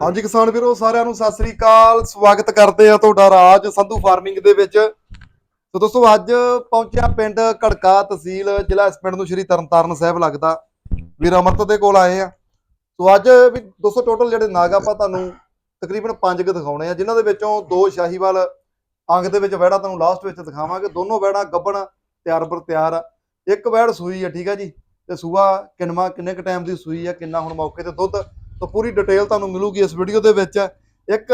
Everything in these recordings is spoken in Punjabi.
ਹਾਂਜੀ ਕਿਸਾਨ ਵੀਰੋ, ਸਾਰਿਆਂ ਨੂੰ ਸਤਿ ਸ੍ਰੀ ਅਕਾਲ। ਸਵਾਗਤ ਕਰਦੇ ਆ ਤੁਹਾਡਾ ਰਾਜ ਸੰਧੂ ਫਾਰਮਿੰਗ ਦੇ ਵਿੱਚ। ਸੋ ਦੋਸਤੋ, ਅੱਜ ਪਹੁੰਚਿਆ ਪਿੰਡ ਘੜਕਾ ਤਹਿਸੀਲ, ਜ਼ਿਲ੍ਹਾ ਇਸ ਪਿੰਡ ਨੂੰ ਸ਼੍ਰੀ ਤਰਨਤਾਰਨ ਸਾਹਿਬ ਲੱਗਦਾ। ਵੀਰ ਅਮਰਤ ਦੇ ਕੋਲ ਆਏ ਆ ਸੋ ਅੱਜ ਵੀ ਦੋਸਤੋ ਟੋਟਲ ਜਿਹੜੇ ਨਾਗ ਆਪਾਂ ਤੁਹਾਨੂੰ ਤਕਰੀਬਨ ਪੰਜ ਕੁ ਦਿਖਾਉਣੇ ਆ, ਜਿਨ੍ਹਾਂ ਦੇ ਵਿੱਚੋਂ ਦੋ ਸ਼ਾਹੀਵਾਲ ਅੰਗ ਦੇ ਵਿੱਚ ਵਹਿੜਾ ਤੁਹਾਨੂੰ ਲਾਸਟ ਵਿੱਚ ਦਿਖਾਵਾਂਗੇ। ਦੋਨੋਂ ਵਹਿੜਾ ਗੱਬਣ ਤਿਆਰ ਬਰ ਤਿਆਰ ਆ। ਇੱਕ ਵਹਿੜ ਸੂਈ ਆ, ਠੀਕ ਆ ਜੀ, ਤੇ ਸੂਆ ਕਿੰਨਵਾ ਕਿੰਨੇ ਕ ਟਾਈਮ ਦੀ ਸੂਈ ਆ, ਕਿੰਨਾ ਹੁਣ ਮੌਕੇ ਤੇ ਦੁੱਧ ਤਾਂ ਪੂਰੀ ਡਿਟੇਲ ਤੁਹਾਨੂੰ ਮਿਲੂਗੀ ਇਸ ਵੀਡੀਓ ਦੇ ਵਿੱਚ। ਇੱਕ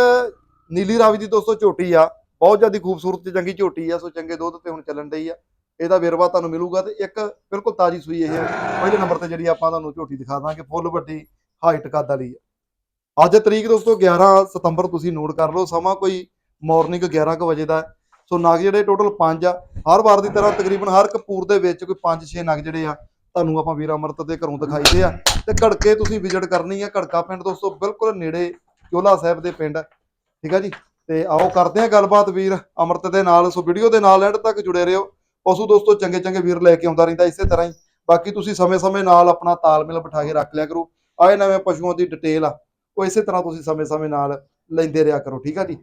ਨੀਲੀ ਰਾਵੀ ਦੀ ਦੋਸਤੋ ਝੋਟੀ ਆ, ਬਹੁਤ ਜ਼ਿਆਦਾ ਖੂਬਸੂਰਤ ਤੇ ਚੰਗੀ ਝੋਟੀ ਆ, ਸੋ ਚੰਗੇ ਦੁੱਧ ਤੇ ਹੁਣ ਚੱਲਣ ਡਈ ਆ। ਇਹਦਾ ਵੇਰਵਾ ਤੁਹਾਨੂੰ ਮਿਲੂਗਾ ਤੇ ਇੱਕ ਬਿਲਕੁਲ ਤਾਜੀ ਸੂਈ ਇਹ ਆ। ਪਹਿਲੇ ਨੰਬਰ ਤੇ ਜਿਹੜੀ ਆਪਾਂ ਤੁਹਾਨੂੰ ਝੋਟੀ ਦਿਖਾ ਦਾਂਗੇ, ਫੁੱਲ ਵੱਡੀ ਹਾਈਟ ਕੱਦ ਵਾਲੀ ਆ। ਅੱਜ ਤਰੀਕ ਦੋਸਤੋ 11 ਸਤੰਬਰ ਤੁਸੀਂ ਨੋਟ ਕਰ ਲਓ, ਸਮਾਂ ਕੋਈ ਮਾਰਨਿੰਗ 11 ਕੁ ਵਜੇ ਦਾ ਸੋ ਨਗ ਜਿਹੜੇ ਟੋਟਲ 5 ਆ, ਹਰ ਵਾਰ ਦੀ ਤਰ੍ਹਾਂ ਤਕਰੀਬਨ ਹਰ ਕਪੂਰ ਦੇ ਵਿੱਚ ਕੋਈ 5-6 ਨਗ ਜਿਹੜੇ ਆ ਤੁਹਾਨੂੰ ਆਪਾਂ ਵੀਰ ਅਮਰਤ ਦੇ ਘਰੋਂ ਦਿਖਾਈਦੇ ਆ। ਤੇ ਘੜਕੇ ਤੁਸੀਂ ਵਿਜ਼ਿਟ ਕਰਨੀ ਆ। ਘੜਕਾ ਪਿੰਡ ਦੋਸਤੋ ਬਿਲਕੁਲ ਨੇੜੇ ਚੋਲਾ ਸਾਹਿਬ ਦੇ ਪਿੰਡ। ਠੀਕ ਆ ਜੀ? ਤੇ ਆਓ ਕਰਦੇ ਆ ਗੱਲਬਾਤ ਵੀਰ ਅਮਰਤ ਦੇ ਨਾਲ। ਸੋ ਵੀਡੀਓ ਦੇ ਨਾਲ ਐਂਡ ਤੱਕ ਜੁੜੇ ਰਹੋ। ਪਸ਼ੂ ਦੋਸਤੋ ਚੰਗੇ ਚੰਗੇ ਵੀਰ ਲੈ ਕੇ ਆਉਂਦਾ ਰਹਿੰਦਾ ਇਸੇ ਤਰ੍ਹਾਂ ਹੀ। ਬਾਕੀ ਤੁਸੀਂ ਸਮੇਂ-ਸਮੇਂ ਨਾਲ ਆਪਣਾ ਤਾਲਮੇਲ ਬਿਠਾ ਕੇ ਰੱਖ ਲਿਆ ਕਰੋ। ਆਏ ਨਵੇਂ ਪਸ਼ੂਆਂ ਦੀ ਡਿਟੇਲ ਆ। ਉਹ ਇਸੇ ਤਰ੍ਹਾਂ ਤੁਸੀਂ ਸਮੇਂ-ਸਮੇਂ ਨਾਲ ਲੈਂਦੇ ਰਿਹਾ ਕਰੋ। ਠੀਕ ਆ ਜੀ?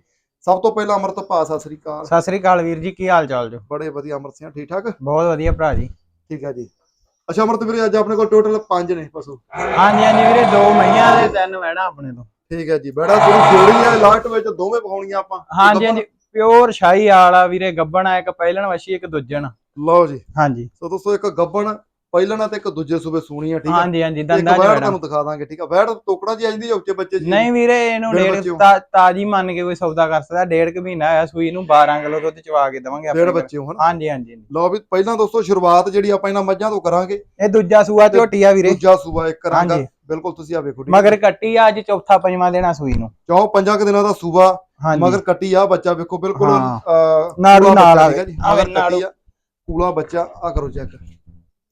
ਸਭ ਤੋਂ ਪਹਿਲਾਂ ਅਮਰਤ ਭਾ ਸਤਿ ਸ੍ਰੀ ਅਕਾਲ। ਸਤਿ ਸ੍ਰੀ ਅਕਾਲ ਵੀਰ ਜੀ ਕੀ ਹਾਲ ਚਾਲ ਜੋ? ਬੜੇ ਵਧੀਆ ਅਮਰਤ ਸਿੰਘ ਠੀਕ ਠਾਕ ਬਹੁਤ ਵਧੀਆ ਭਰਾ ਜੀ। ਠੀਕ ਆ ਜੀ। ਅੱਛਾ ਅਮਰਤ ਵੀਰੇ ਅੱਜ ਆਪਣੇ ਕੋਲ ਟੋਟਲ 5 ਨੇ ਪਸ਼ੂ ਹਾਂਜੀ ਹਾਂਜੀ ਵੀਰੇ ਦੋ ਮਈਆਂ ਦੇ ਤਿੰਨ ਵਹਿਣਾ ਆਪਣੇ ਤੋਂ। ਠੀਕ ਹੈ ਜੀ ਬੜਾ ਜਿਹੜੀ ਜੋੜੀ ਹੈ ਲਾਸਟ ਵਿੱਚ ਦੋਵੇਂ ਪਾਉਣੀਆਂ ਆਪਾਂ। ਹਾਂਜੀ ਹਾਂਜੀ ਪਿਓਰ ਸ਼ਾਹੀ ਵਾਲਾ ਵੀਰੇ ਗੱਬਣ ਆ ਇੱਕ ਪਹਿਲਣ ਵਸ਼ੀ ਇੱਕ ਦੁੱਜਣ। ਲਓ ਜੀ। ਹਾਂਜੀ। ਸੋ ਦੋਸਤੋ ਇੱਕ ਗੱਬਣ ਪਹਿਲਣਾ ਤੇ ਇੱਕ ਦੂਜੇ ਸੂਬੇ ਸੂਣੀ ਆ ਠੀਕ ਹੈ ਹਾਂਜੀ ਹਾਂਜੀ ਦੰਦਾਂ ਚ ਵੈੜ ਤੁਹਾਨੂੰ ਦਿਖਾ ਦਾਂਗੇ ਠੀਕ ਆ? ਵੈੜ ਟੋਕੜਾ ਜੀ ਆਂਦੀ ਉੱਚੇ ਬੱਚੇ ਜੀ ਨਹੀਂ ਵੀਰੇ ਇਹਨੂੰ ਡੇਢ ਡੇਢ ਤਾਜ਼ੀ ਮੰਨ ਕੇ ਕੋਈ ਸੌਦਾ ਕਰ ਸਕਦਾ ਡੇਢ ਕੁ ਮਹੀਨਾ ਹੋਇਆ ਸੂਈ ਨੂੰ 12 ਕਿਲੋ ਦੁੱਧ ਚਵਾ ਕੇ ਦਵਾਂਗੇ ਡੇਢ ਆਪਣੇ ਬੱਚੇ ਹੋ ਹਨ? ਹਾਂਜੀ ਹਾਂਜੀ। ਲਓ ਵੀ ਪਹਿਲਾਂ ਦੋਸਤੋ ਸ਼ੁਰੂਆਤ ਜਿਹੜੀ ਆਪਾਂ ਇਹਨਾਂ ਮੱਝਾਂ ਤੋਂ ਕਰਾਂਗੇ। ਇਹ ਦੂਜਾ ਸੂਆ ਝੋਟੀ ਆ ਵੀਰੇ। ਦੂਜਾ ਸੂਬਾ ਇੱਕ ਕਰਾਂਗਾ। ਬਿਲਕੁਲ ਤੁਸੀਂ ਆ ਵੇਖੋ ਮਗਰ ਕੱਟੀ ਆ ਅੱਜ ਚੌਥਾ ਪੰਜਵਾਂ ਦੇਣਾ ਸੂਈ ਨੂੰ। ਚੌ ਪੰਜਾਂ ਕੁ ਦਿਨਾਂ ਦਾ ਹਾਂਜੀ। ਮਗਰ ਕੱਟੀ ਆ ਬੱਚਾ ਵੇਖੋ ਬਿਲਕੁਲ ਨਾੜੂ ਨਾਲ ਆ ਹੈ ਜੀ ਨਾੜੂ। ਆ ਕੂਲਾ ਬੱਚਾ ਆ ਕਰੋ ਚੈੱਕ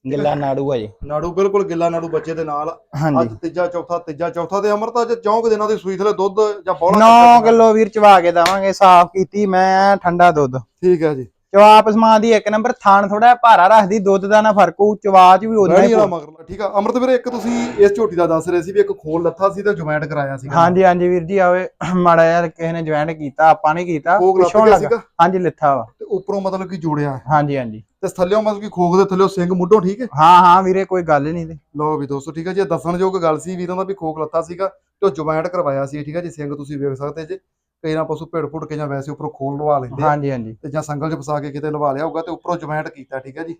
ਗਿੱਲਾ ਨਾੜੂ ਆ ਜੀ। ਨਾੜੂ ਬਿਲਕੁਲ ਗਿੱਲਾ ਨਾੜੂ ਬੱਚੇ ਦੇ ਨਾਲ। ਹਾਂਜੀ। ਅੱਜ ਤੀਜਾ ਚੌਥਾ ਤੀਜਾ ਚੌਥਾ ਤੇ ਅਮਰਤਾ ਅੱਜ ਚੌਂਕ ਦਿਨਾਂ ਦੀ ਸੂਈ ਥਲੇ ਦੁੱਧ ਜਾਂ ਬੋਲਾ 9 ਕਿਲੋ ਵੀਰ ਚਵਾ ਕੇ ਦਵਾਂਗੇ ਸਾਫ਼ ਕੀਤੀ ਮੈਂ ਠੰਡਾ ਦੁੱਧ। ਠੀਕ ਹੈ ਜੀ। ਚਵਾਪ ਸਮਾਨ ਦੀ ਇੱਕ ਨੰਬਰ ਥਾਣ ਥੋੜਾ ਭਾਰਾ ਰੱਖਦੀ ਦੁੱਧ ਦਾ ਨਾ ਫ਼ਰਕ ਹੋਊ ਚਵਾ ਚ ਵੀ ਬੈਣੀ ਹੀ ਵਾਲਾ ਪਊ। ਮਗਰ ਠੀਕ ਆ। ਅਮਰਤ ਵੀਰੇ ਇੱਕ ਤੁਸੀਂ ਇਸ ਝੋਟੀ ਦਾ ਦੱਸ ਰਹੇ ਸੀ ਵੀ ਇੱਕ ਖੋਲ ਲੱਥਾ ਸੀ ਤੇ ਜੁਆਇੰਟ ਕਰਾਇਆ ਸੀਗਾ। ਹਾਂਜੀ ਹਾਂਜੀ ਵੀਰ ਜੀ ਆਵੇ ਮਾੜਾ ਯਾਰ ਕਿਸੇ ਨੇ ਜੁਆਇੰਟ ਕੀਤਾ ਆਪਾਂ ਨਹੀਂ ਕੀਤਾ ਪਿੱਛੋਂ ਲੱਗਾ ਹਾਂਜੀ ਲਿੱਥਾ ਵਾ। ਤੇ ਉੱਪਰੋਂ ਮਤਲਬ ਕਿ ਜੋੜਿਆ। ਹਾਂਜੀ ਹਾਂਜੀ। ਤੇ ਥੱਲਿਓਂ ਮਤਲਬ ਕਿ ਖੋਗ ਦੇ ਥੱਲਿਓਂ ਸਿੰਘ ਮੁੱਢੋਂ ਠੀਕ ਹੈ? ਹਾਂ ਹਾਂ ਵੀਰੇ ਕੋਈ ਗੱਲ ਨਹੀਂ ਤੇ। ਲਓ ਵੀ ਦੋਸਤੋ ਠੀਕ ਹੈ ਜੀ ਦੱਸਣਯੋਗ ਗੱਲ ਸੀ ਵੀਰਾਂ ਦਾ ਵੀ ਖੋਗ ਲੱਥਾ ਸੀਗਾ ਤੇ ਉਹ ਜੁਆਇੰਟ ਕਰਵਾਇਆ ਸੀ ਠੀਕ ਹੈ ਜੀ ਸਿੰਘ ਤੁਸੀਂ ਵੇਖ ਸਕਦੇ ਜੇ। ਕਈ ਨਾ ਪਸ਼ੂ ਭੇੜ ਭੁੜ ਕੇ ਜਾਂ ਵੈਸੇ ਉੱਪਰੋਂ ਖੋਲ ਲਵਾ ਲੈਂਦੇ ਆ ਹਾਂਜੀ ਹਾਂਜੀ। ਤੇ ਜਾਂ ਸੰਗਲ 'ਚ ਫਸਾ ਕੇ ਕਿਤੇ ਲਵਾ ਲਿਆ ਹੋਊਗਾ ਤੇ ਉੱਪਰੋਂ ਜੁਆਇੰਟ ਕੀਤਾ ਠੀਕ ਹੈ ਜੀ?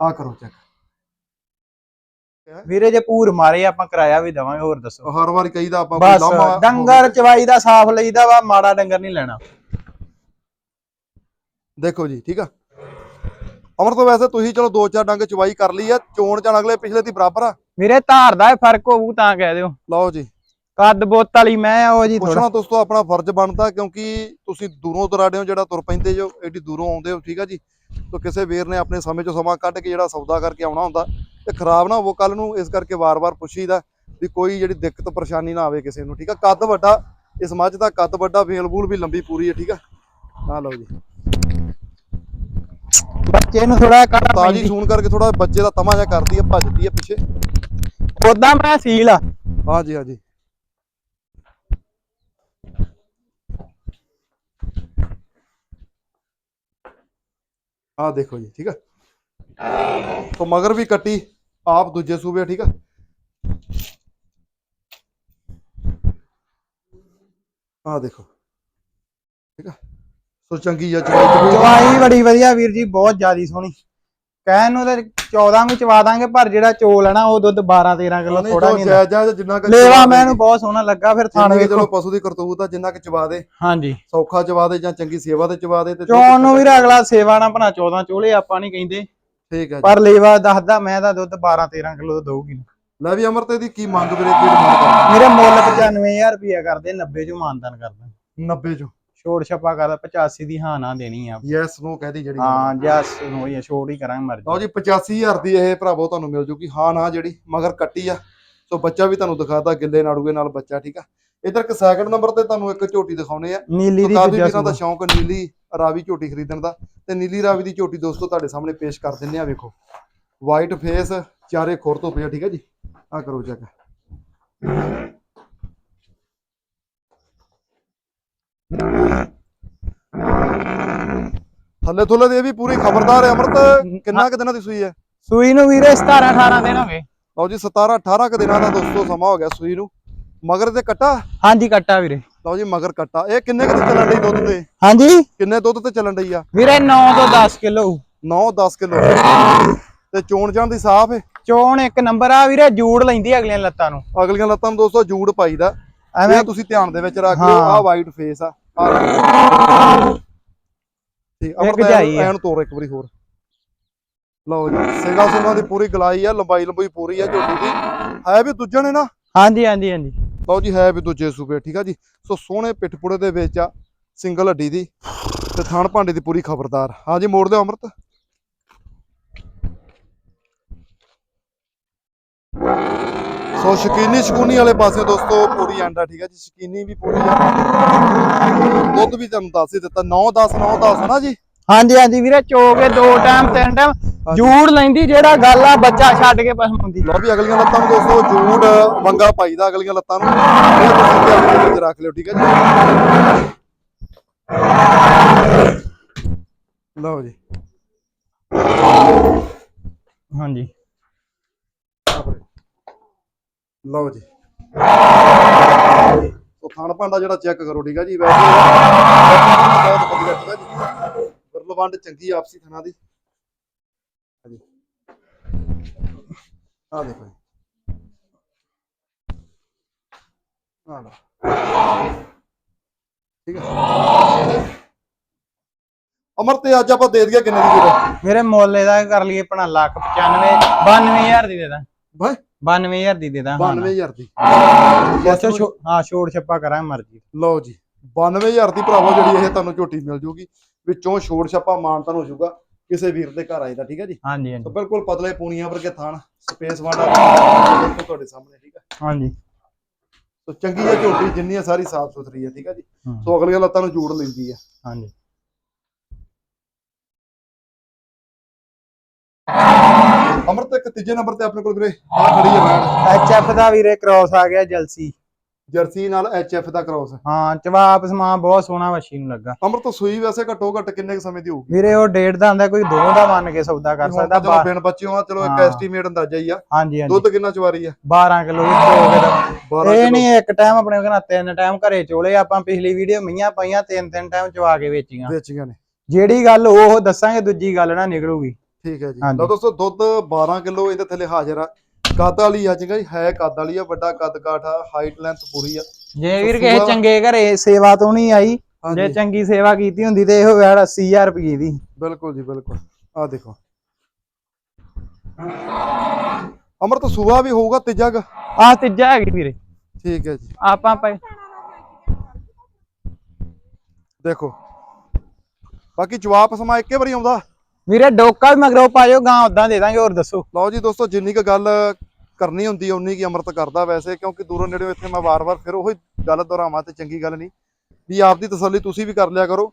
ਆਹ ਕਰੋ ਚੈੱਕ ਵੀਰੇ ਜੇ ਪੂਰ ਮਾਰੇ ਆਪਾਂ ਕਿਰਾਇਆ ਵੀ ਦਵਾਂਗੇ ਹੋਰ ਦੱਸੋ। ਹਰ ਵਾਰੀ ਕਹੀਦਾ ਆਪਾਂ ਕੋਈ ਬਸ ਲਾਮਾ ਡੰਗਰ ਚਵਾਈ ਦਾ ਸਾਫ਼ ਲਈਦਾ ਵਾ ਮਾੜਾ ਡੰਗਰ ਨਹੀਂ ਲੈਣਾ। ਦੇਖੋ ਜੀ ਠੀਕ ਆ? ਅਮਰ ਤੋਂ ਵੈਸੇ ਤੁਸੀਂ ਚਲੋ ਦੋ ਚਾਰ ਡੰਗ ਚਵਾਈ ਕਰ ਲਈ ਆ ਚੋਣ ਚਾਣ ਅਗਲੇ ਪਿਛਲੇ ਦੀ ਬਰਾਬਰ ਆ। ਵੀਰੇ ਧਾਰ ਦਾ ਇਹ ਫ਼ਰਕ ਹੋਊ ਤਾਂ ਕਹਿ ਦਿਓ। ਲਓ ਜੀ। ਕੱਦ ਬੋਤ ਵਾਲੀ ਮੈਂ ਆ ਉਹ ਜੀ ਥੋੜਾ ਪੁੱਛਣਾ ਦੋਸਤੋ ਆਪਣਾ ਫਰਜ਼ ਬਣਦਾ ਕਿਉਂਕਿ ਤੁਸੀਂ ਦੂਰੋਂ ਦਰਾਡਿਓ ਜਿਹੜਾ ਤੁਰ ਪੈਂਦੇ ਜੋ ਏਡੀ ਦੂਰੋਂ ਆਉਂਦੇ ਹੋ ਠੀਕ ਆ ਜੀ? ਤੋ ਕਿਸੇ ਵੀਰ ਨੇ ਆਪਣੇ ਸਮੇਂ ਚੋਂ ਸਮਾਂ ਕੱਢ ਕੇ ਜਿਹੜਾ ਸੌਦਾ ਕਰਕੇ ਆਉਣਾ ਹੁੰਦਾ ਤੇ ਖਰਾਬ ਨਾ ਹੋਵੋ ਕੱਲ ਨੂੰ ਇਸ ਕਰਕੇ ਵਾਰ-ਵਾਰ ਪੁੱਛੀਦਾ ਵੀ ਕੋਈ ਜਿਹੜੀ ਦਿੱਕਤ ਪਰੇਸ਼ਾਨੀ ਨਾ ਆਵੇ ਕਿਸੇ ਨੂੰ ਠੀਕ ਆ? ਕੱਦ ਵੱਡਾ ਇਸ ਮੱਝ ਦਾ ਕੱਦ ਵੱਡਾ ਵੇਲ ਬੂਲ ਵੀ ਲੰਬੀ ਪੂਰੀ ਹੈ ਠੀਕ ਆ? ਆ ਲਓ ਜੀ। ਬੱਚੇ ਨੂੰ ਥੋੜਾ ਕੱਟ ਤਾਜੀ ਸੂਣ ਕਰਕੇ ਥੋੜਾ ਬੱਚੇ ਦਾ ਤਮਾ ਜਿਹਾ ਕਰਦੀ ਆ ਭੱਜਦੀ ਆ ਪਿੱਛੇ। ਉਦਾਂ ਮੈਂ ਸੀਲ ਆ। ਹਾਂਜੀ ਹਾਂਜੀ। ਆਹ ਦੇਖੋ ਜੀ, ਠੀਕ ਆ? ਤੋਂ ਮਗਰ ਵੀ ਕੱਟੀ, ਆਪ ਦੂਜੇ ਸੂਬੇ, ਠੀਕ ਆ? ਆਹ ਦੇਖੋ, ਠੀਕ ਆ? ਸੋ ਚੰਗੀ ਆ ਚਵਾਈ ਚਵਾਈ ਬੜੀ ਵਧੀਆ ਵੀਰ ਜੀ, ਬਹੁਤ ਜ਼ਿਆਦੀ ਸੋਹਣੀ। ਕਹਿਣ ਨੂੰ ਤਾਂ 14 ਵੀ ਚਵਾ ਦਾਂਗੇ ਪਰ ਜਿਹੜਾ ਚੋਲ ਹੈ ਨਾ ਉਹ ਦੁੱਧ 12 13 ਕਿਲੋ ਥੋੜਾ ਨਹੀਂ ਜਾਇਜ਼ ਜਾਇਜ਼ ਜਿੰਨਾ ਕੁ ਲੇਵਾ ਚਵਾ ਮੈਨੂੰ ਬਹੁਤ ਸੋਹਣਾ ਲੱਗਾ ਫਿਰ ਥਾਣ ਜਿੰਨੀ ਕੁ ਚਲੋ ਵੇਖੋ। ਪਸ਼ੂ ਦੀ ਕਰਤੂਤ ਆ ਜਿੰਨਾ ਕਿ ਚਵਾ ਦੇ। ਹਾਂਜੀ। ਸੌਖਾ ਚਵਾ ਦੇ ਜਾਂ ਚੰਗੀ ਸੇਵਾ ਤੇ ਚਵਾ ਦੇ ਤੇ ਚੋਣ ਨੂੰ ਵੀ ਅਗਲਾ ਸੇਵਾ ਨਾ ਭਣਾ 14 ਚੋਲੇ ਆਪਾਂ ਨਹੀਂ ਕਹਿੰਦੇ। ਠੀਕ ਹੈ ਜੀ। ਪਰ ਲੇਵਾ ਦੱਸਦਾ ਮੈਂ ਤਾਂ ਦੁੱਧ 12 13 ਕਿਲੋ ਦਊਗੀ ਲੈ ਵੀ ਅਮਰ ਤੇ ਦੀ ਕੀ ਮੰਗ ਵੀਰੇ ਕੀ ਡਿਮਾਂਡ ਮੇਰੇ ਮੁੱਲ 95000 ਰੁਪਇਆ ਕਰਦੇ 90 ਚੋਂ ਮਾਨਦਾਨ ਕਰਦਾ। 90 ਚੋਂ। ਛੋੜ ਛੱਪਾ ਕਰਦਾ 85 ਦੀ ਹਾਂ ਨਾ ਦੇਣੀ ਆ। ਯੈਸ ਨੋ ਕਹਦੀ ਜਿਹੜੀ ਹਾਂ ਜਸ ਹੋਈ ਆ ਛੋੜ ਹੀ ਕਰਾਂਗੇ ਲਓ ਮਰਜ਼ੀ ਜੀ 85000 ਦੀ ਇਹ ਭਰਾਵੋ ਤੁਹਾਨੂੰ ਮਿਲ ਜੂਗੀ। ਹਾਂ ਨਾ ਜਿਹੜੀ ਮਗਰ ਕੱਟੀ ਆ। ਸੋ ਬੱਚਾ ਵੀ ਤੁਹਾਨੂੰ ਦਿਖਾਤਾ ਗਿੱਲੇ ਨਾੜੂਏ ਨਾਲ ਬੱਚਾ ਠੀਕ ਆ? ਇਧਰ ਇੱਕ ਸੈਕਿੰਡ ਨੰਬਰ ਤੇ ਤੁਹਾਨੂੰ ਇੱਕ ਝੋਟੀ ਦਿਖਾਉਣੇ ਆ। ਨੀਲੀ ਦੀ ਕਾਫੀ ਵੀਰਾਂ ਦਾ। ਸ਼ੌਂਕ ਨੀਲੀ ਰਾਵੀ ਝੋਟੀ ਖਰੀਦਣ ਦਾ। ਤੇ ਨੀਲੀ ਰਾਵੀ ਦੀ ਝੋਟੀ ਦੋਸਤੋ ਤੁਹਾਡੇ ਸਾਹਮਣੇ ਪੇਸ਼ ਕਰ ਦਿੰਨੇ ਆ ਵੇਖੋ। ਵਾਈਟ ਫੇਸ ਚਾਰੇ ਖੁਰ ਤੋਂ ਪਿਆ ਠੀਕ ਹੈ ਜੀ? ਆ ਕਰੋ ਚੈੱਕ ਥੱਲੇ ਥੁੱਲੇ ਦੀ ਇਹ ਵੀ ਪੂਰੀ ਖਬਰਦਾਰ ਹੈ ਅਮਰਤ। ਕਿੰਨਾ ਕੁ ਦਿਨਾਂ ਦੀ ਸੂਈ ਹੈ? ਸੂਈ ਨੂੰ ਵੀਰੇ 17 18 ਦਿਨ ਹੋ ਗਏ। ਲਓ ਜੀ 17 18 ਕੁ ਦਿਨਾਂ ਦਾ ਦੋਸਤੋ ਸਮਾਂ ਹੋ ਗਿਆ ਸੂਈ ਨੂੰ। ਮਗਰ ਤੇ ਕੱਟਾ? ਹਾਂਜੀ ਕੱਟਾ ਵੀਰੇ। ਲਓ ਜੀ ਮਗਰ ਕੱਟਾ। ਇਹ ਕਿੰਨੇ ਕੁ ਤੇ ਚੱਲਣ ਡਈ ਦੁੱਧ ਤੇ? ਹਾਂਜੀ। ਕਿੰਨੇ ਦੁੱਧ ਤੇ ਚੱਲਣ ਡਈ ਆ? ਵੀਰੇ 9 ਤੋਂ 10 ਕਿਲੋ। 9 10 ਕਿਲੋ। ਤੇ ਚੋਣ ਜਾਣ ਦੀ ਸਾਫ਼ ਹੈ? ਚੋਣ ਇੱਕ ਨੰਬਰ ਆ ਵੀਰੇ ਜੂੜ ਲੈਂਦੀ ਅਗਲੀਆਂ ਲੱਤਾਂ ਨੂੰ। ਅਗਲੀਆਂ ਲੱਤਾਂ ਨੂੰ ਦੋਸਤੋ ਜੂੜ ਪਾਈਦਾ। ਐਵੇਂ ਤੁਸੀਂ ਧਿਆਨ ਦੇ ਵਿੱਚ ਰੱਖ ਲਿਓ। ਆਹ ਵਾਈਟ ਫੇਸ ਆ। ਇੱਕ ਜਾਈ ਆ। ਐਨ ਤੋਰ ਇੱਕ ਵਾਰੀ ਹੋਰ। ਲਓ ਜੀ ਸਿੰਘਾ ਸਿੰਘਾਂ ਦੀ ਪੂਰੀ ਗਲਾਈ ਆ ਲੰਬਾਈ ਲੰਬਾਈ ਪੂਰੀ ਆ ਝੋਟੀ ਦੀ। ਹੈ ਵੀ ਦੂਜੇ ਨੇ ਨਾ? ਹਾਂਜੀ ਹਾਂਜੀ ਹਾਂਜੀ। ਲਓ ਜੀ ਹੈ ਵੀ ਦੂਜੇ ਸੂਬੇ ਠੀਕ ਆ ਜੀ? ਸੋ ਸੋਹਣੇ ਪਿੱਠਪੁੜੇ ਦੇ ਵਿੱਚ ਆ ਸਿੰਗਲ ਹੱਡੀ ਦੀ ਤੇ ਥਣ ਭਾਂਡੇ ਦੀ ਪੂਰੀ ਖਬਰਦਾਰ। ਹਾਂਜੀ ਮੋੜ ਦਿਓ ਅਮਰਤ। ਸੋ ਸ਼ਕੀਨੀ ਸ਼ਕੂਨੀ ਵਾਲੇ ਪਾਸੇ ਦੋਸਤੋ ਪੂਰੀ ਆਂਡਾ ਠੀਕ ਆ ਜੀ ਸ਼ਕੀਨੀ ਵੀ ਪੂਰੀ ਆ ਦੁੱਧ ਵੀ ਤੁਹਾਨੂੰ ਦੱਸ ਹੀ ਦਿੱਤਾ 9 10 9 10 ਨਾ ਜੀ? ਹਾਂਜੀ ਹਾਂਜੀ ਵੀਰੇ ਚੋ ਕੇ ਦੋ ਟਾਈਮ ਤਿੰਨ ਟਾਈਮ ਜੂੜ ਲੈਂਦੀ ਜਿਹੜਾ ਗੱਲ ਆ ਬੱਚਾ ਛੱਡ ਕੇ ਪਸਮ ਹੁੰਦੀ। ਲਓ ਵੀ ਅਗਲੀਆਂ ਲੱਤਾਂ ਨੂੰ ਦੋਸਤੋ ਜੂੜ ਵੰਗਾ ਪਾਈਦਾ ਅਗਲੀਆਂ ਲੱਤਾਂ ਨੂੰ। ਇਹ ਤੁਸੀਂ ਧਿਆਨ ਦੇ ਵਿੱਚ ਰੱਖ ਲਿਓ ਠੀਕ ਹੈ ਜੀ? ਲਓ ਜੀ। ਹਾਂਜੀ। ਲਓ ਜੀ। ਸੋ ਖਾਣ ਭਾਂਡਾ ਜਿਹੜਾ ਚੈੱਕ ਕਰੋ ਠੀਕ ਹੈ ਜੀ? ਵੈਸੇ ਬਹੁਤ ਵਧੀਆ ਠੀਕ ਹੈ ਜੀ ਵਰਲਵੰਡ ਚੰਗੀ ਆਪਸੀ ਥਣਾ ਦੀ। ਹਾਂਜੀ। ਆ ਦੇਖੋ ਜੀ। ਆ ਲਓ। ਠੀਕ ਹੈ ਅਮਰ ਤੇ ਅੱਜ ਆਪਾਂ ਦੇ ਦਈਏ ਕਿੰਨੇ ਦੀ ਵੀਰ ਮੇਰੇ ਮੁੱਲ ਇਹਦਾ ਕਰ ਲਈਏ ਆਪਣਾ ਲੱਖ 95 92000 ਦੀ ਦੇ ਦਾਂ। ਬਾਈ। 92000 ਦੀ ਦੇ ਦਾਂ 92000 ਦੀ। ਅੱਛਾ ਹਾਂ ਛੋੜ ਛੱਪਾ ਕਰਾਂ ਮਰਜ਼ੀ। ਲਓ ਜੀ 92000 ਦੀ ਭਰਾਵੋ ਜਿਹੜੀ ਇਹ ਤੁਹਾਨੂੰ ਝੋਟੀ ਮਿਲ ਜੂਗੀ ਵਿੱਚੋਂ ਛੋੜ ਛਾਪਾ ਮਾਨਤਨ ਹੋ ਜਾਊਗਾ ਕਿਸੇ ਵੀਰ ਦੇ ਘਰ ਆਏ ਠੀਕ ਹੈ ਜੀ? ਹਾਂਜੀ ਹਾਂਜੀ। ਬਿਲਕੁਲ ਪਤਲੇ ਪੂਣੀਆਂ ਵਰਗੇ ਥਾਣ ਸਪੇਸ ਬਿਲਕੁਲ ਤੁਹਾਡੇ ਸਾਹਮਣੇ ਠੀਕ ਹੈ? ਹਾਂਜੀ। ਸੋ ਚੰਗੀ ਹੈ ਝੋਟੀ ਜਿੰਨੀ ਹੈ ਸਾਰੀ ਸਾਫ਼ ਸੁਥਰੀ ਹੈ ਠੀਕ ਹੈ ਜੀ? ਸੋ ਅਗਲੀਆਂ ਲੱਤਾਂ ਨੂੰ ਜੋੜ ਲੈਂਦੀ ਹੈ। ਹਾਂਜੀ। ਅਮਰਤ ਇੱਕ ਤੀਜੇ ਨੰਬਰ ਤੇ ਆਪਣੇ ਕੋਲ ਵੀਰੇ ਆ ਖੜੀ ਹੈ ਵੈਣ ਐਚਐਫ ਦਾ ਵੀਰੇ ਕ੍ਰਾਸ ਆ ਗਿਆ ਜਲਸੀ ਜਰਸੀ ਨਾਲ ਐਚਐਫ ਦਾ ਕ੍ਰਾਸ ਹਾਂ ਚਵਾਪ ਸਮਾਨ ਬਹੁਤ ਸੋਹਣਾ ਵਸ਼ੀ ਨੂੰ ਲੱਗਾ। ਅਮਰਤ ਸੂਈ ਵੈਸੇ ਘੱਟੋ ਘੱਟ ਕਿੰਨੇ ਕੁ ਸਮੇਂ ਦੀ ਹੋਊਗੀ? ਵੀਰੇ ਉਹ ਡੇਢ ਦਾ ਹੁੰਦਾ ਕੋਈ ਦੋ ਦਾ ਮੰਨ ਕੇ ਸੌਦਾ ਕਰ ਸਕਦਾ ਚਲੋ ਬਿਨ ਬੱਚਿਓ ਆ ਚਲੋ ਇੱਕ। ਐਸਟੀਮੇਟ ਅੰਦਾਜ਼ਾ ਹੀ ਆ। ਹਾਂਜੀ ਹਾਂਜੀ। ਦੁੱਧ ਕਿੰਨਾ ਚਵਾਰੀ ਆ? 12 ਕਿਲੋ 12 ਇਹ ਨਹੀਂ ਇੱਕ ਟਾਈਮ ਆਪਣੇ ਨਾ ਤਿੰਨ ਟਾਈਮ ਘਰੇ ਚੋਲੇ ਆਪਾਂ ਪਿਛਲੀ ਵੀਡੀਓ ਮਈਆਂ ਪਾਈਆਂ ਤਿੰਨ ਤਿੰਨ ਟਾਈਮ ਚਵਾ ਕੇ ਵੇਚੀਆਂ। ਵੇਚੀਆਂ ਨੇ। ਜਿਹੜੀ ਗੱਲ ਉਹ ਦੱਸਾਂਗੇ ਦੂਜੀ ਗੱਲ ਨਾ ਨਿਕਲੂਗੀ। ਠੀਕ ਹੈ ਜੀ। ਲਓ ਦੋਸਤੋ ਦੁੱਧ 12 ਕਿਲੋ ਇਹਦੇ ਥੱਲੇ ਹਾਜ਼ਰ ਆ। ਕੱਦ ਵਾਲੀ ਆ ਜਿਹਾ ਹੈ ਕੱਦ ਵਾਲੀ ਆ ਵੱਡਾ ਕੱਦ ਕਾਠ ਆ ਹਾਈਟ ਲੈਂਥ ਪੂਰੀ ਆ। ਜੇ ਵੀਰ ਕਿਸੇ ਚੰਗੇ ਘਰੇ ਸੇਵਾ ਤੋਂ ਨਹੀਂ ਆਈ ਜੇ ਚੰਗੀ ਸੇਵਾ ਕੀਤੀ ਹੁੰਦੀ ਤੇ ਇਹੋ ਵੈੜ 80000 ਰੁਪਏ ਦੀ। ਬਿਲਕੁਲ ਜੀ ਬਿਲਕੁਲ। ਆ ਦੇਖੋ। ਅਮਰਤ ਸੂਆ ਵੀ ਹੋਊਗਾ ਤੀਜਾ ਆਹ ਤੀਜਾ ਹੈਗੀ ਵੀਰੇ। ਠੀਕ ਹੈ ਜੀ। ਆਪਾਂ ਪਏ। ਦੇਖੋ। ਬਾਕੀ ਜਵਾਬ ਸਮਾਂ ਇੱਕੇ ਵਾਰੀ ਆਉਂਦਾ। ਵੀਰੇ ਡੋਕਾ ਵੀ ਮਗਰੋਂ ਪਾਇਓ ਗਾਂ ਉਦਾਂ ਦੇ ਦਾਂਗੇ, ਹੋਰ ਦੱਸੋ। ਲਓ ਜੀ ਦੋਸਤੋ, ਜਿੰਨੀ ਕੁ ਗੱਲ ਕਰਨੀ ਹੁੰਦੀ ਹੈ ਉਨੀ ਕੀ ਅਮਰਤ ਕਰਦਾ ਵੈਸੇ, ਕਿਉਂਕਿ ਦੂਰੋਂ ਨੇੜੇ ਇੱਥੇ ਮੈਂ ਵਾਰ-ਵਾਰ ਫਿਰ ਉਹੀ ਗੱਲ ਦੁਹਰਾਵਾਂ ਤੇ ਚੰਗੀ ਗੱਲ ਨਹੀਂ। ਵੀ ਆਪਦੀ ਤਸੱਲੀ ਤੁਸੀਂ ਵੀ ਕਰ ਲਿਆ ਕਰੋ।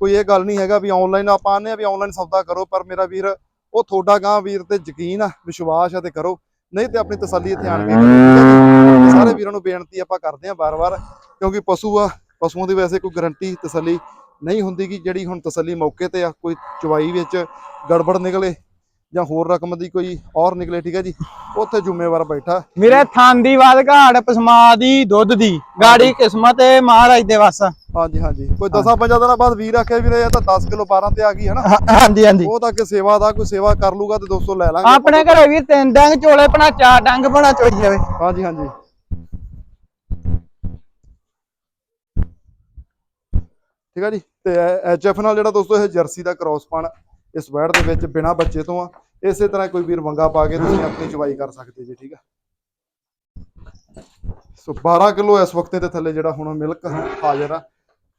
ਕੋਈ ਇਹ ਗੱਲ ਨਹੀਂ ਹੈਗਾ ਵੀ ਆਨਲਾਈਨ ਆਪਾਂ ਆਨੇ ਆ ਵੀ ਆਨਲਾਈਨ ਸੌਦਾ ਕਰੋ, ਪਰ ਮੇਰਾ ਵੀਰ, ਉਹ ਤੁਹਾਡਾ ਗਾਂ ਵੀਰ ਤੇ ਯਕੀਨ ਆ, ਵਿਸ਼ਵਾਸ ਆ ਤੇ ਕਰੋ। ਨਹੀਂ ਤੇ ਆਪਣੀ ਤਸੱਲੀ ਇੱਥੇ ਆਣ ਕੇ ਸਾਰੇ ਵੀਰਾਂ ਨੂੰ ਬੇਨਤੀ ਆਪਾਂ ਕਰਦੇ ਆ ਵਾਰ-ਵਾਰ, ਕਿਉਂਕਿ ਪਸ਼ੂ ਆ, ਪਸ਼ੂਆਂ ਦੀ ਵੈਸੇ ਕੋਈ ਗਰੰਟੀ ਤਸੱਲੀ ਨਹੀਂ ਹੁੰਦੀ ਕਿ ਜਿਹੜੀ ਹੁਣ ਤਸੱਲੀ ਮੌਕੇ ਤੇ ਆ ਕੋਈ ਚਵਾਈ ਵਿੱਚ ਗੜਬੜ ਨਿਕਲੇ ਜਾਂ ਹੋਰ ਰਕਮ ਦੀ ਕੋਈ ਔਰ ਨਿਕਲੇ ਠੀਕ ਹੈ ਜੀ? ਉੱਥੇ ਜ਼ਿੰਮੇਵਾਰ ਬੈਠਾ। ਵੀਰੇ ਥਾਂਦੀ ਵਾਦ ਘਾੜ ਪਸਮਾ ਦੀ ਦੁੱਧ ਦੀ ਗਾੜੀ ਕਿਸਮਤ ਏ ਮਹਾਰਾਜ ਦੇ ਵਸ। ਹਾਂਜੀ ਹਾਂਜੀ। ਕੋਈ 10 ਪੰਜਾਂ ਦਿਨਾਂ ਬਾਅਦ ਵੀਰ ਆਖਿਆ ਵੀਰੇ ਇਹ ਤਾਂ 10 ਕਿਲੋ 12 ਤੇ ਆ ਗਈ ਹੈ ਨਾ ਹਾਂਜੀ ਹਾਂਜੀ। ਉਹ ਤਾਂ ਕਿ ਸੇਵਾ ਦਾ ਕੋਈ ਸੇਵਾ ਕਰ ਲੂਗਾ ਤੇ ਦੋਸਤੋ ਲੈ ਲਾਂਗੇ। ਆਪਣੇ ਘਰੇ ਵੀ ਤਿੰਨ ਡੰਗ ਚੋਲੇ ਬਣਾ ਚਾਰ ਡੰਗ ਬਣਾ ਚੋਈ ਜਾਵੇ। ਹਾਂਜੀ ਹਾਂਜੀ। ਠੀਕ ਹੈ ਜੀ? ਤੇ ਐਚਐਫ ਨਾਲ ਜਿਹੜਾ ਦੋਸਤੋ ਇਹ ਜਰਸੀ ਦਾ ਕ੍ਰਾਸ ਪਾਣ ਇਸ ਵੈੜ ਦੇ ਵਿੱਚ ਬਿਨਾ ਬੱਚੇ ਤੋਂ ਆ ਇਸੇ ਤਰ੍ਹਾਂ ਕੋਈ ਵੀਰ ਵੰਗਾ ਪਾ ਕੇ ਤੁਸੀਂ ਆਪਣੀ ਚਵਾਈ ਕਰ ਸਕਦੇ ਜੀ ਠੀਕ ਆ? ਸੋ 12 ਕਿਲੋ ਇਸ ਵਕਤ ਦੇ ਥੱਲੇ ਜਿਹੜਾ ਹੁਣ ਮਿਲਕ ਹਾਜ਼ਰ ਆ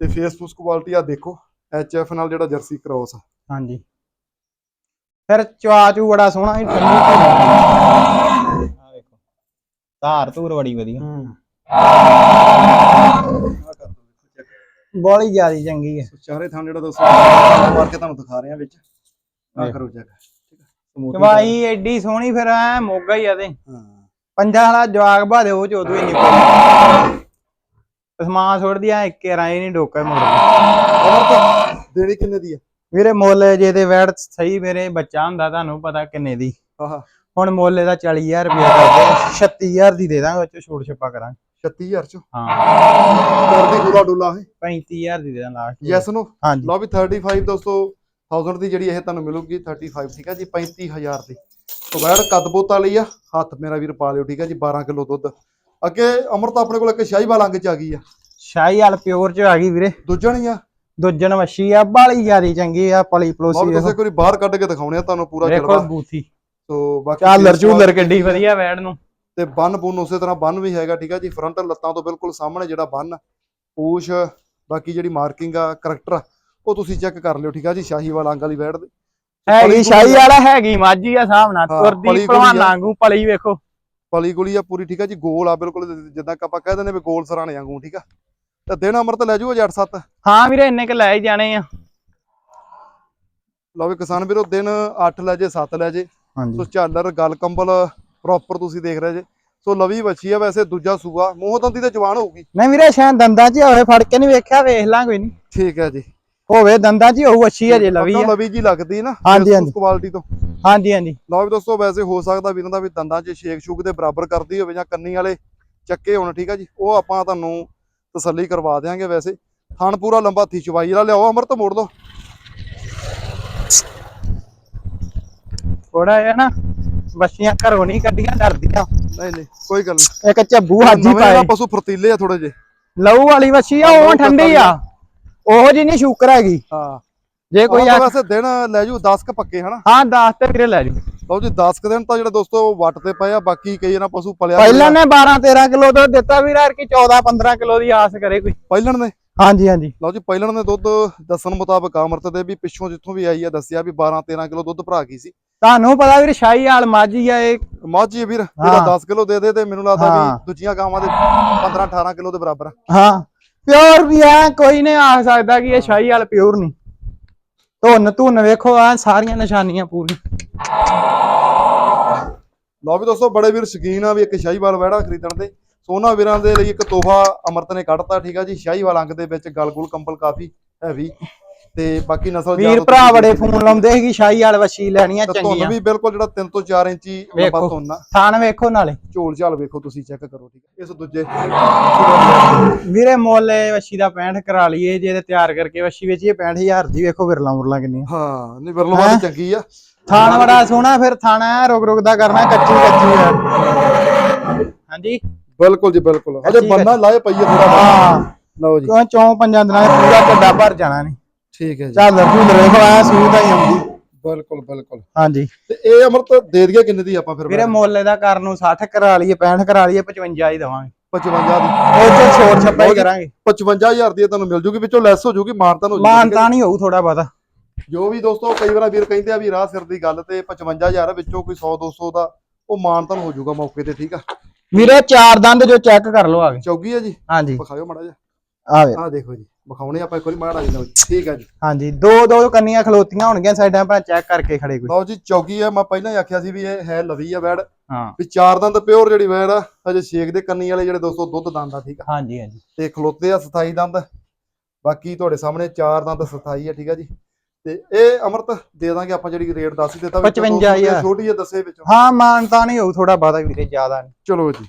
ਤੇ ਫੇਸਬੁੱਕ ਕੁਆਲਿਟੀ ਆ ਦੇਖੋ ਐਚਐਫ ਨਾਲ ਜਿਹੜਾ ਜਰਸੀ ਕ੍ਰਾਸ ਆ। ਹਾਂਜੀ। ਫਿਰ ਚਵਾ ਚੂ ਬੜਾ ਸੋਹਣਾ ਹੀ ਠੰਡੀ ਆ ਵੇਖੋ ਧਾਰ ਧੂਰ ਬੜੀ ਵਧੀਆ ਕਰ ਦਿਓ ਦੇਖੋ check। ਬੋਲੀ ਜਿਆਦੀ ਚੰਗੀ ਹੈ। ਚਾਰੇ ਥਾਂ ਜਿਹੜਾ ਦੋਸਤੋ ਮਾਰ ਕੇ ਤੁਹਾਨੂੰ ਦਿਖਾ ਰਹੇ ਵਿੱਚ। ਆ। ਕਰੋ ਚੈੱਕ ਠੀਕ ਚਵਾਈ ਐਡੀ ਸੋਹਣੀ ਫਿਰ ਐ ਮੋਗਾ ਹੀ ਆ ਤੇ। ਹਾਂ। ਪੰਜਾਂ ਵਾਲਾ ਜਵਾਗ ਬਾਦੇ ਉਹ ਚੋਦੂ ਹੀ ਨਿਕਲ ਸਮਾਨ ਛੋੜਦੀ ਆ ਇੱਕ ਰਾਈ ਨਹੀਂ ਡੋਕਾ ਮੁੜ ਅਮਰਤ ਦੇਣੀ ਕਿੰਨੇ ਦੀ ਆ? ਵੀਰੇ ਮੁੱਲ ਜੇ ਤੇ ਵੈੜ ਸਹੀ ਮੇਰੇ ਬੱਚਾ ਹੁੰਦਾ ਤੁਹਾਨੂੰ ਪਤਾ ਕਿੰਨੇ ਦੀ। ਆਹਾ। ਹੁਣ ਮੁੱਲ ਇਹਦਾ 40000 ਰੁਪਏ ਕਰਦੇ 36000 ਦੀ ਦੇ ਦਾਂਗੇ ਉਹ ਚ ਛੋੜ ਛੱਪਾ ਕਰਾਂਗੇ। 36000 ਚ। ਹਾਂ। ਕਰਦੀ ਗੁਲਾ ਡੁਲਾ ਹੈ। 35000 ਦੀ ਦੇ ਦਾਂ ਲਾਸਟ ਯੈਸ ਨੋ ਹਾਂਜੀ। ਲਓ ਵੀ 35 ਦੋਸਤੋ 1000 ਦੀ ਜਿਹੜੀ ਇਹ ਤੁਹਾਨੂੰ ਮਿਲੂਗੀ 35 ਠੀਕ ਹੈ ਜੀ 35000 ਦੀ। ਤੋਂ ਵੈੜ ਕੱਦ ਬੋਤਾ ਲਈ ਆ ਹੱਥ ਮੇਰਾ ਵੀਰ ਪਾ ਲਿਓ ਠੀਕ ਹੈ ਜੀ 12 ਕਿਲੋ ਦੁੱਧ। ਅੱਗੇ ਅਮਰਤ ਆਪਣੇ ਕੋਲ ਇੱਕ ਸ਼ਾਹੀਵਾਲ ਅੰਗ ਚ ਆ ਗਈ ਆ। ਸ਼ਾਹੀ ਵਾਲ ਪਿਓਰ ਚ ਆ ਗਈ ਵੀਰੇ। ਦੂਜਾ ਨਹੀਂ ਆ। ਦੁੱਜਣ ਵਸ਼ੀ ਆ ਬਾਲੀ ਜਿਆਦੀ ਚੰਗੀ ਆ ਪਲੀ ਪਲੋਸੀ ਇੱਕ ਵਾਰੀ ਬਾਹਰ ਕੱਢ ਕੇ ਦਿਖਾਉਣੇ ਆ ਤੁਹਾਨੂੰ ਪੂਰਾ ਦੇਖੋ ਜਲਵਾ। ਬੂਥੀ। ਸੋ ਬਾਕੀ ਚਾਲਰ ਚੂਲਰ ਕਿੱਡੀ ਵਧੀਆ ਵੈੜ ਨੂੰ। ਤੇ ਬੰਨ ਬੁੰਨ ਉਸੇ ਤਰ੍ਹਾਂ ਬੰਨ ਵੀ ਹੈਗਾ ਠੀਕ ਹੈ ਜੀ? ਫਰੰਟ ਲੱਤਾਂ ਤੋਂ ਬਿਲਕੁਲ ਸਾਹਮਣੇ ਜਿਹੜਾ ਬੰਨ ਪੂਛ ਬਾਕੀ ਜਿਹੜੀ ਮਾਰਕਿੰਗ ਆ ਕਰੈਕਟਰ ਉਹ ਤੁਸੀਂ ਚੈੱਕ ਕਰ ਲਿਓ ਠੀਕ ਹੈ ਜੀ? ਸ਼ਾਹੀਵਾਲ ਅੰਗ ਵਾਲੀ ਵੈੜ ਦੇ। ਹੈਗੀ ਸ਼ਾਹੀ ਵਾਲਾ ਹੈਗੀ ਮਾਝੀ ਆ ਪਲੀ ਤੁਰਦੀ ਭਲਵਾਨ ਆ। ਵਾਂਗੂ ਪਲੀ ਵੇਖੋ। ਪਲੀ ਗੁਲੀ ਆ ਪੂਰੀ ਠੀਕ ਹੈ ਜੀ? ਗੋਲ ਆ ਬਿਲਕੁਲ ਜਿੱਦਾਂ ਕਿ ਆਪਾਂ ਕਹਿ ਦਿੰਦੇ ਵੀ ਗੋਲ ਸਰਾਣੇ ਵਾਂਗੂ ਠੀਕ ਆ? ਤੇ ਦਿਨ ਅਮਰਤ ਲੈ ਜਾਊਗਾ ਜੱਟ ਸੱਤ? ਹਾਂ ਵੀਰੇ ਇੰਨੇ ਕ ਲੈ ਹੀ ਜਾਣੇ ਆ। ਲਓ ਵੀ ਕਿਸਾਨ ਵੀਰੋ ਦਿਨ 8 ਲੈ ਜੇ 7 ਲੈ ਜੇ। ਸੋ ਹਾਂਜੀ ਝਾਲਰ ਗਲ ਕੰਬਲ ਪ੍ਰੋਪਰ ਤੁਸੀਂ ਦੇਖ ਰਹੇ ਜੇ। ਸੋ ਲਵੀ ਬੱਚੀ ਆ ਵੈਸੇ ਦੂਜਾ ਸੂਆ। ਮੂੰਹ ਦੰਦੀ ਤੇ ਜਵਾਨ ਹੋਊਗੀ। ਨਹੀਂ ਵੀਰੇ ਸ਼ਾਇਦ ਦੰਦਾਂ 'ਚ ਹੀ ਹੋਵੇ ਫੜ ਕੇ ਨਹੀਂ ਵੇਖਿਆ ਵੇਖ ਲਾਂ ਕੋਈ ਨਹੀਂ। ਠੀਕ ਹੈ ਜੀ। ਹੋਵੇ ਦੰਦਾਂ 'ਚ ਹੀ ਹੋਊ ਅੱਛੀ ਅਜੇ ਲਵੀ ਆ। ਲਵੀ ਜੀ ਲੱਗਦੀ ਨਾ ਹਾਂਜੀ, ਹਾਂਜੀ। ਕੁਆਲਿਟੀ ਤੋਂ। ਹਾਂਜੀ ਹਾਂਜੀ। ਲਓ ਵੀ ਦੋਸਤੋ ਵੈਸੇ ਹੋ ਸਕਦਾ ਵੀਰਾਂ ਦਾ ਵੀ ਦੰਦਾਂ 'ਚ ਛੇਕ ਛੂਕ ਦੇ ਬਰਾਬਰ ਕਰਦੀ ਹੋਵੇ ਜਾਂ ਕੰਨੀ ਵਾਲੇ ਚੱਕੇ ਹੋਣ ਠੀਕ ਆ ਜੀ। ਉਹ ਆਪਾਂ ਤੁਹਾਨੂੰ ਤਸੱਲੀ ਕਰਵਾ ਦੇਾਂਗੇ ਵੈਸੇ। ਥਣ ਪੂਰਾ ਲੰਬਾ ਥੀ ਚਵਾਈ ਵਾਲਾ ਲਿਆਓ ਅਮਰਤ ਮੋੜ ਦੋ ਥੋੜਾ ਜਿਹਾ ਨਾ ਬੱਚੀਆਂ ਘਰੋਂ ਨਹੀਂ ਕੱਢੀਆਂ ਡਰਦੀਆਂ। ਨਹੀਂ ਨਹੀਂ ਕੋਈ ਗੱਲ ਨਹੀਂ। ਇੱਕ ਝੱਬੂ ਹਾਜੀ ਨਵੇਂ ਪਾਏ। ਨਾ ਪਸ਼ੂ ਫਰਤੀਲੇ ਆ ਥੋੜੇ ਜੇ ਲਹੂ ਵਾਲੀ ਵੱਛੀ ਆ ਉਹ ਠੰਡੀ ਆ। ਉਹੋ ਜੀ ਨਹੀਂ ਸ਼ੂਕਰ ਹੈਗੀ। ਹਾਂ। ਜੇ ਕੋਈ ਕੋਈ ਆ ਵੈਸੇ ਦਿਨ ਲੈ ਜੂ 10 ਕ ਪੱਕੇ ਹਨਾ? ਹਾਂ 10 ਤੇ ਵੀਰੇ ਲੈ ਜੂ। ਲਓ ਜੀ 10 ਕ ਦਿਨ ਤਾਂ ਜਿਹੜੇ ਦੋਸਤੋ ਵੱਟ ਤੇ ਪਏ ਆ ਬਾਕੀ ਕਈ ਨਾ ਪਸ਼ੂ ਪਲਿਆ ਪਹਿਲਾਂ ਨੇ 12 13 ਕਿਲੋ ਦੁੱਧ ਦਿੱਤਾ ਵੀਰ ਹਰ ਕੀ 14 15 ਕਿਲੋ ਦੀ ਆਸ ਕਰੇ ਕੋਈ। ਪਹਿਲਣ ਨੇ? ਹਾਂਜੀ ਹਾਂਜੀ। ਲਓ ਜੀ ਪਹਿਲਣ ਨੇ ਦੁੱਧ ਦੱਸਣ ਮੁਤਾਬਕ ਅਮਰਤ ਦੇ ਵੀ ਪਿੱਛੋਂ ਜਿੱਥੋਂ ਵੀ ਆਈ ਆ ਦੱਸਿਆ ਵੀ 12 13 ਕਿਲੋ ਦੁੱਧ ਭਰਾ ਗਈ ਸੀ। ਤੁਹਾਨੂੰ ਪਤਾ ਵੀਰ ਸ਼ਾਹੀ ਹਾਲ ਮਾਝੀ ਆ ਇਹ ਮਾਝੀ ਵੀਰ ਹਾਂ। 10 ਕਿਲੋ ਦੇ ਦੇ ਤੇ ਮੈਨੂੰ ਲੱਗਦਾ। ਵੀ ਦੂਜੀਆਂ ਗਾਵਾਂ ਦੇ 15 18 ਕਿਲੋ ਦੇ ਬਰਾਬਰ ਆ। ਹਾਂ ਪਿਓਰ ਵੀ ਆ ਕੋਈ ਨਹੀਂ ਆ ਸਕਦਾ ਕਿ ਇਹ ਸ਼ਾਹੀ ਵਾਲ ਪਿਓਰ ਨਹੀਂ ਧੁੰਨ ਧੁੰਨ ਵੇਖੋ ਆ ਸਾਰੀਆਂ ਨਿਸ਼ਾਨੀਆਂ ਪੂਰੀ ਲਓ ਵੀ ਦੋਸਤੋ ਬੜੇ ਵੀਰ ਸ਼ਕੀਨ ਆ ਵੀ ਇੱਕ ਸ਼ਾਹੀਵਾਲ ਵਹਿੜਾ ਖਰੀਦਣ ਦੇ ਸੋ ਉਹਨਾਂ ਵੀਰਾਂ ਦੇ ਲਈ ਇੱਕ ਤੋਹਫਾ ਅਮਰਤ ਨੇ ਕੱਢਤਾ ਠੀਕ ਆ ਜੀ ਸ਼ਾਹੀਵਾਲ ਅੰਗ ਦੇ ਵਿੱਚ ਗਲਗੁਲ ਕੰਬਲ ਕਾਫੀ ਹੈਵੀ ਤੇ ਬਾਕੀ ਨਸਲ ਵੀਰ ਭਰਾ ਬੜੇ ਫੋਨ ਲਾਉਂਦੇ ਸੀ ਕਿ ਸ਼ਾਹੀ ਵਾਲ ਵੱਛੀ ਲੈਣੀਆਂ ਤੇ ਤੁਹਾਨੂੰ ਚੰਗੀਆਂ ਵੀ ਬਿਲਕੁਲ ਜਿਹੜਾ 3 ਤੋਂ 4 ਇੰਚੀ ਲੰਬਾ ਆ ਥਾਣ ਵੇਖੋ ਨਾਲੇ। ਝੋਲ ਝਾਲ ਵੇਖੋ ਤੁਸੀਂ ਚੈੱਕ ਕਰੋ ਠੀਕ ਹੈ। ਇਸ ਦੂਜੇ ਵੀਰੇ ਮੁੱਲ ਵੱਛੀ ਦਾ 65 ਕਰਾ ਲਈਏ ਜੇ ਤੇ ਤਿਆਰ ਕਰਕੇ ਵੱਛੀ ਵੇਚੀਏ 65000 ਦੀ ਵੇਖੋ ਵਿਰਲਾ ਮੁਰਲਾ ਕਿੰਨੀਆਂ। ਹਾਂ ਨਹੀਂ ਵਰਲੋਂ ਵਾਲੀ ਚੰਗੀ ਆ। ਥਾਣ ਬੜਾ ਸੋਹਣਾ ਫਿਰ ਥਾਣਾ ਰੁਕ ਰੁਕ ਦਾ ਕਰਨਾ ਕੱਚੀ ਕੱਚੀ ਆ। ਹਾਂਜੀ? ਬਿਲਕੁਲ ਜੀ ਬਿਲਕੁਲ। ਹੈ। ਬੰਨਾ ਲਾਏ ਪਈਏ ਥੋੜਾ ਹਾਂ। ਲਓ ਜੀ। ਕਿਉਂ ਚੌਂ ਪੰਜਾਂ ਦਿਨਾਂ 'ਚ ਪੂਰਾ ਕੱਡਾ ਭਰ ਜਾਣਾ ਨੇ। ਠੀਕ ਹੈ ਜੀ। ਚੱਲ ਝੂਲ ਵੇਖੋ ਆ ਸੂਤ ਹੀ ਆਉਂਦੀ ਬਿਲਕੁਲ ਬਿਲਕੁਲ। ਹਾਂਜੀ। ਤੇ ਇਹ ਅਮਰਤ ਦੇ ਦਈਏ ਕਿੰਨੇ ਦੀ ਆਪਾਂ ਫਿਰ ਵੀਰੇ ਮੁੱਲ ਇਹਦਾ ਕਰਨ ਨੂੰ 60 ਕਰਾ ਲਈਏ 65 ਕਰਾ ਲਈਏ 55 ਹੀ ਦਵਾਂਗੇ। 55 ਦੀ। ਉਹ ਚ ਛੋੜ ਛੱਪਾ ਹੀ ਕਰਾਂਗੇ। 55000 ਦੀ ਤੁਹਾਨੂੰ ਮਿਲ ਜੂਗੀ ਵਿੱਚੋਂ ਲੈਸ ਹੋ ਜੂਗੀ ਮਾਨਤਾਨ ਹੋ ਜੂਗੀ ਮਾਨ ਤਾਂ ਨਹੀਂ ਹੋਊ ਥੋੜਾ ਬਹੁਤਾ। ਜੋ ਵੀ ਦੋਸਤੋ ਕਈ ਵਾਰ ਵੀਰ ਕਹਿੰਦੇ ਆ ਵੀ ਰਾਹ ਸਿਰ ਦੀ ਗੱਲ ਤੇ 55000 ਵਿੱਚੋਂ ਕੋਈ 100 200 ਦਾ ਉਹ ਮਾਨਤਾਨ ਹੋ ਜੂਗਾ ਮੌਕੇ ਤੇ ਠੀਕ ਆ? ਵੀਰੇ ਚਾਰ ਦੰਦ ਜੋ ਚੈੱਕ ਕਰ ਲਓ ਆਗੇ ਚੌਗੀ ਆ ਜੀ? ਹਾਂਜੀ। ਵਿਖਾਇਓ ਮਾੜਾ ਜਿਹਾ। ਆਵੇ ਆਹ ਦੇਖੋ ਜੀ। ਵਿਖਾਉਣੇ ਆਪਾਂ ਇੱਕ ਵਾਰੀ ਮਾੜਾ ਜਿਹਾ ਠੀਕ ਆ ਜੀ। ਹਾਂਜੀ ਦੋ ਦੋ ਕੰਨੀਆਂ ਖਲੋਤੀਆਂ ਹੋਣਗੀਆਂ ਸਾਈਡਾਂ ਪਰ ਚੈੱਕ ਕਰਕੇ ਖੜੇ ਕੋਈ। ਲਓ ਜੀ ਚੌਗੀ ਆ ਮੈਂ ਪਹਿਲਾਂ ਹੀ ਆਖਿਆ ਸੀ ਵੀ ਇਹ ਹੈ ਲਵੀ ਆ ਵੈੜ। ਹਾਂ। ਵੀ ਚਾਰ ਦੰਦ ਪਿਓਰ ਜਿਹੜੀ ਵੈੜ ਆ ਹਜੇ ਛੇਕ ਦੇ ਕੰਨੀ ਵਾਲੇ ਜਿਹੜੇ ਦੋਸਤੋ ਦੁੱਧ ਦੰਦ ਆ ਠੀਕ ਆ। ਹਾਂਜੀ ਹਾਂਜੀ। ਤੇ ਖਲੋਤੇ ਆ 27 ਦੰਦ। ਬਾਕੀ ਤੁਹਾਡੇ ਸਾਹਮਣੇ ਚਾਰ ਦੰਦ 27 ਆ ਠੀਕ ਆ ਜੀ। ਤੇ ਇਹ ਅਮਰਤ ਦੇ ਦਾਂਗੇ ਆਪਾਂ ਜਿਹੜੀ ਰੇਟ ਦੱਸ ਹੀ ਦਿੱਤਾ ਵਿੱਚੋਂ। 55,000 ਛੋਟੀ ਜਿਹੀ ਦੱਸੇ ਵਿੱਚੋਂ। ਹਾਂ ਮਾਨ ਤਾਂ ਨਹੀਂ ਹੋਊ ਥੋੜਾ ਬਹੁਤਾ ਵੀਰੇ ਜ਼ਿਆਦਾ ਨਹੀਂ। ਚਲੋ ਜੀ।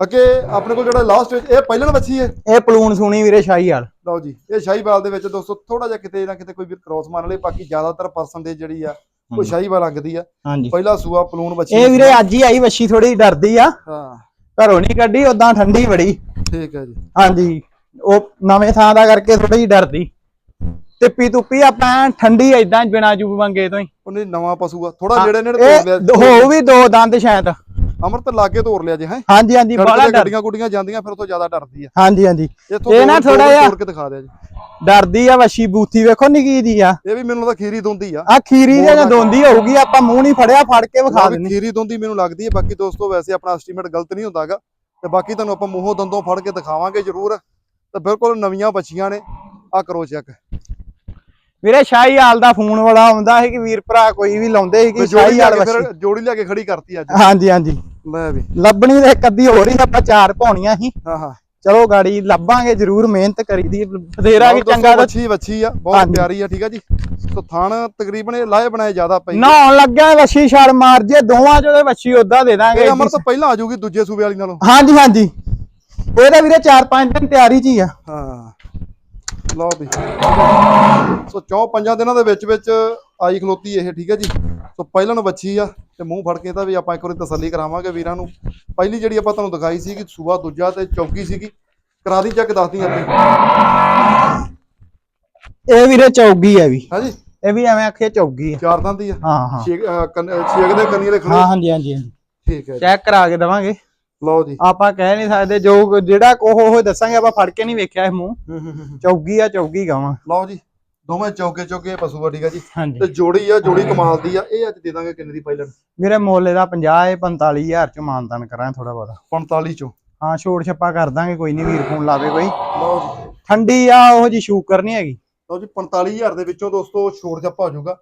ਅੱਗੇ ਆਪਣੇ ਕੋਲ ਜਿਹੜਾ ਲਾਸਟ ਇਹ ਪਹਿਲਣ ਵੱਛੀ ਹੈ? ਇਹ ਪਲੂਨ ਸੁਣੀ ਵੀਰੇ ਸ਼ਾਹੀ ਵਾਲ। ਲਓ ਜੀ ਇਹ ਸ਼ਾਹੀਵਾਲ ਦੇ ਵਿੱਚ ਦੋਸਤੋ ਥੋੜਾ ਜਿਹਾ ਕਿਤੇ ਨਾ ਕਿਤੇ ਕੋਈ ਵੀ ਕ੍ਰੋਸ ਮਾਰ ਲਏ ਬਾਕੀ ਜ਼ਿਆਦਾਤਰ ਪਰਸੈਂਟੇਜ ਜਿਹੜੀ ਆ ਉਹ। ਸ਼ਾਹੀਵਾਲ ਅੰਗ ਦੀ ਆ। ਪਹਿਲਾ ਸੂਆ ਪਲੂਣ ਵੱਛੀ ਇਹ ਵੀਰੇ ਅੱਜ ਹੀ ਆਈ ਵੱਛੀ ਥੋੜੀ ਡਰਦੀ ਆ। ਹਾਂ। ਘਰੋਂ ਨਹੀਂ ਕੱਢੀ ਉਦਾਂ ਠੰਡੀ ਬੜੀ। ਠੀਕ ਹੈ ਜੀ। ਹਾਂਜੀ ਉਹ ਨਵੇਂ ਥਾਂ ਦਾ ਕਰਕੇ ਥੋੜੀ ਜਿਹੀ ਡਰਦੀ। ਟਿੱਪੀ ਤੁੱਪੀ ਆਪਾਂ ਠੰਡੀ ਏਦਾਂ ਬਿਨਾ ਜੂਬ ਮੰਗੇ ਤੋਂ ਹੀ। ਉਹਨੇ ਨਵਾਂ ਪਸ਼ੂ ਆ। ਥੋੜਾ ਹਾਂ, ਤੋਰ ਲਿਆ। ਹੋਊ ਵੀ ਦੋ ਦੰਦ ਸ਼ਾਇਦ। ਅਮਰਤ ਲਾਗੇ ਤੋਰ ਲਿਆ ਜੇ ਹੈ? ਹਾਂਜੀ ਹਾਂਜੀ ਡਰ। ਗੱਡੀਆਂ ਗੁੱਡੀਆਂ ਜਾਂਦੀਆਂ ਫਿਰ ਉਹ ਤੋਂ ਜ਼ਿਆਦਾ ਡਰਦੀ ਆ। ਹਾਂਜੀ ਹਾਂਜੀ। ਇਹ ਨਾ ਤੋੜ- ਜਿਹਾ- ਤੋੜ ਕੇ ਦਿਖਾ ਦਿਆ ਜੀ। ਡਰਦੀ ਆ ਵੱਛੀ ਬੂਥੀ ਵੇਖੋ ਨਿੱਕੀ ਦੀ ਆ। ਇਹ ਵੀ ਮੈਨੂੰ ਲੱਗਦਾ ਖੀਰੀ ਦੁੰਦੀ ਆ। ਆ ਖੀਰੀ ਦੇ ਜਾਂ ਦੋਂਦੀ ਹੋਊਗੀ ਆਪਾਂ ਮੂੰਹ ਨਹੀਂ ਫੜਿਆ ਫੜ ਕੇ ਵਿਖਾ ਦਿੰਦੇ। ਖੀਰੀ ਦੁੰਦੀ ਮੈਨੂੰ ਲੱਗਦੀ ਹੈ ਬਾਕੀ ਦੋਸਤੋ ਵੈਸੇ ਆਪਣਾ ਐਸਟੀਮੇਟ ਗਲਤ ਨਹੀਂ ਹੁੰਦਾਗਾ। ਤੇ ਬਾਕੀ ਤੁਹਾਨੂੰ ਆਪਾਂ ਮੂੰਹੋਂ ਦੰਦੋਂ ਫੜ ਕੇ ਦਿਖਾਵਾਂਗੇ ਜ਼ਰੂਰ। ਤੇ ਬਿਲਕੁਲ ਨਵੀਆਂ ਬੱਚੀਆਂ ਨੇ। ਆ ਕਰੋ ਚੈੱਕ ਵੀਰੇ ਸ਼ਾਹੀ ਹਾਲ ਦਾ ਫੋਨ ਬੜਾ ਆਉਂਦਾ ਹੈ ਕਿ ਵੀਰ ਭਰਾ ਕੋਈ ਵੀ ਲਾਉਂਦੇ ਸੀ ਕਿ ਸ਼ਾਹੀ ਹਾਲ ਜੋੜੀ ਲਿਆ ਕੇ ਖੜੀ ਕਰਤੀ ਅੱਜ। ਹਾਂਜੀ ਹਾਂਜੀ। ਵੀ। ਲੱਭਣੀ ਦੇ ਇੱਕ ਅੱਧੀ ਹੋਰ ਹੀ ਆਪਾਂ ਚਾਰ ਪਾਉਣੀਆਂ ਸੀ। ਹਾਂ ਹਾਂ। ਚਲੋ ਗਾੜੀ ਲੱਭਾਂਗੇ ਜਰੂਰ ਮਿਹਨਤ ਕਰੀਦੀ ਬਥੇਰਾ ਕਿ ਚੰਗਾ ਤਾਂ ਵੱਛੀ ਵੱਛੀ ਆ ਬਹੁਤ। ਪਿਆਰੀ ਆ ਠੀਕ ਆ ਜੀ। ਸੋ ਥਣ ਤਕਰੀਬਨ ਇਹ ਲਾਏ ਬਣਾਏ ਜ਼ਿਆਦਾ ਪਈ ਨਹਾਉਣ ਲੱਗਿਆ ਵੱਛੀ ਛੜ ਮਾਰ ਜੇ ਦੋਵਾਂ ਚੋਂ ਵੱਛੀ ਉਦਾਂ ਦੇ ਦਾਂਗੇ ਇਹ ਅਮਰ ਤੋਂ ਪਹਿਲਾਂ ਆ ਜਾਊਗੀ ਦੂਜੇ ਸੂਬੇ ਵਾਲੀ ਨਾਲੋਂ। ਹਾਂਜੀ ਹਾਂਜੀ। ਇਹਦਾ ਵੀਰੇ 4-5 ਦਿਨ ਤਿਆਰੀ ਚ ਹੀ ਆ। ਹਾਂ। ਲਓ ਵੀ। ਸੋ ਚੌ ਪੰਜਾਂ ਦਿਨਾਂ ਦੇ ਵਿੱਚ ਵਿੱਚ ਆਈ ਖਲੋਤੀ ਇਹ ਠੀਕ ਹੈ ਜੀ। ਸੋ ਪਹਿਲਾਂ ਨੂੰ ਬੱਚੀ ਆ ਤੇ ਮੂੰਹ ਫੜ ਕੇ ਤਾਂ ਵੀ ਆਪਾਂ ਇੱਕ ਵਾਰੀ ਤਸੱਲੀ ਕਰਾਵਾਂਗੇ ਵੀਰਾਂ ਨੂੰ। ਪਹਿਲੀ ਜਿਹੜੀ ਆਪਾਂ ਤੁਹਾਨੂੰ ਦਿਖਾਈ ਸੀ ਕਿ ਸੂਬਾ ਦੂਜਾ ਤੇ ਚੌਕੀ ਸੀਗੀ ਕਰਾ ਦੀ ਚੱਕ ਦੱਸਦੀ ਅੱਗੇ ਇਹ ਵੀਰੇ ਚੌਗੀ ਆ ਵੀ। ਹਾਂਜੀ। ਇਹ ਵੀ ਐਵੇਂ ਆਖੇ ਚੌਗੀ ਆ। ਚਾਰ ਦੰਦ ਦੀ ਆ। ਹਾਂ ਹਾਂ। ਛੇਕ ਦੇ ਕੰਨੀ ਵਾਲੇ ਹਾਂ ਖੜੇ ਹਾਂਜੀ ਹਾਂਜੀ ਹਾਂਜੀ। ਠੀਕ ਹੈ। ਚੈੱਕ ਕਰਾ ਕੇ ਦਵਾਂਗੇ। ਲਓ ਜੀ। ਆਪਾਂ ਕਹਿ ਨਹੀਂ ਸਕਦੇ ਜੋ ਜਿਹੜਾ ਕੋਹ ਉਹ ਦੱਸਾਂਗੇ ਆਪਾਂ ਫੜ ਕੇ ਨਹੀਂ ਵੇਖਿਆ ਇਹ ਮੂੰਹ। ਹੂੰ, ਹੂੰ, ਹੂੰ, ਹੂੰ। ਚੌਗੀ ਆ ਚੌਗੀ ਗਾਵਾਂ। ਲਓ ਜੀ। ਦੋਵੇਂ ਚੌਕੇ ਚੌਕੇ ਪਸ਼ੂ ਆ ਠੀਕ ਆ ਜੀ? ਹਾਂਜੀ। ਤੇ ਜੋੜੀ ਆ ਜੋੜੀ ਕਮਾਲ ਦੀ ਆ। ਇਹ ਅੱਜ ਦੇ ਦਾਂਗੇ ਕਿੰਨੇ ਦੀ ਪਹਿਲਾਂ ਮੇਰੇ ਮੁੱਲ ਇਹਦਾ 50 ਇਹ 45000 ਚ ਮਾਨਦਾਨ ਕਰਾਂ ਥੋੜਾ ਬਹੁਤਾ। 45 ਚੋਂ? ਹਾਂ ਛੋੜ ਛੱਪਾ ਕਰ ਦਾਂਗੇ ਕੋਈ ਨਹੀਂ ਵੀਰ ਫੋਨ ਲਾਵੇ ਕੋਈ। ਲਓ ਜੀ। ਠੰਡੀ ਆ ਉਹ ਜੀ ਸ਼ੂਕਰ ਨਹੀਂ ਹੈਗੀ। ਲਓ ਜੀ 45000 ਦੇ ਵਿੱਚੋਂ ਦੋਸਤੋ ਛੋੜ ਜੱਪਾ ਹੋ ਜਾਊਗਾ।